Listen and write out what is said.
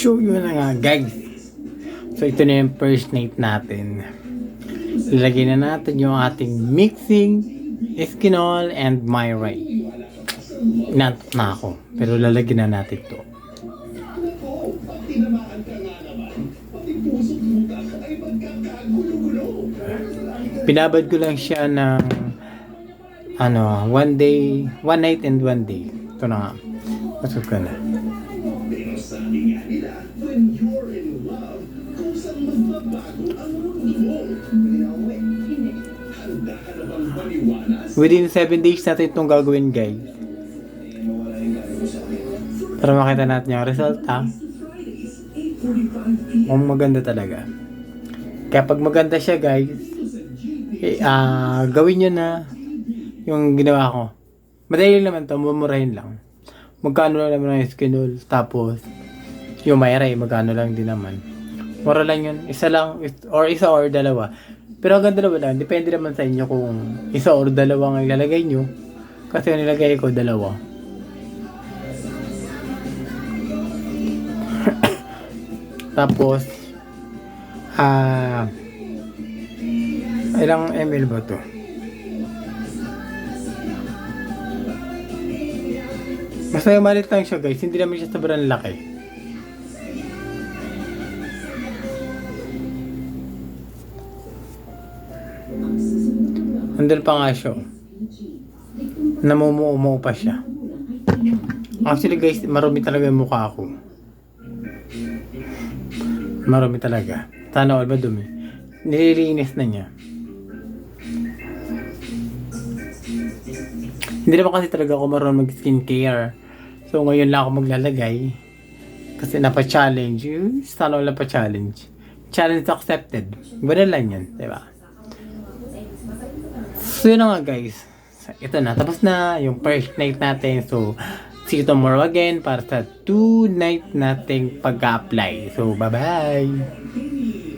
show you na nga guys. So ito na yung first night natin. Lalagyan na natin yung ating mixing Eskinol and Myray. Inantok na ako. Pero lalagyan na natin to. Pinabad ko lang siya ng ano, one day, one night and one day. Ito na nga. Pasok ka na. Sabi nga nila, when you're in love, kusang magbabago ang mundo mo. Handa ka na bang paniwalas? Within 7 days natin itong gagawin guys. Para makita natin yung result ha. Mukhang maganda talaga. Kaya pag maganda siya guys, eh, ah, gawin nyo na yung ginawa ko. Madali naman to, mumurahin lang. Magkano lang naman ang skinol, tapos yung mayray, magkano lang din naman. Mura lang yun, isa lang, or isa or dalawa. Pero hanggang dalawa lang, depende naman sa inyo kung isa or dalawa ang ilalagay nyo. Kasi yung nilagay ko, dalawa. Tapos, ah, ilang ml ba to? Basta malit lang siya guys, hindi naman siya sobrang laki. Andun pa nga siya. oh. Namumuo pa siya. Actually guys, marumi talaga yung mukha ko. Marami talaga. Sana all madumi. Nililinis na niya. Hindi naman kasi talaga ako marunong mag skincare. So ngayon lang ako maglalagay. Kasi napa-challenge. Sana all pa-challenge. Challenge accepted. Ganun lang yan. Diba? So yun na nga guys. Ito na. Tapos na yung first night natin. So see you tomorrow again para sa two night nating pag-apply. So bye-bye!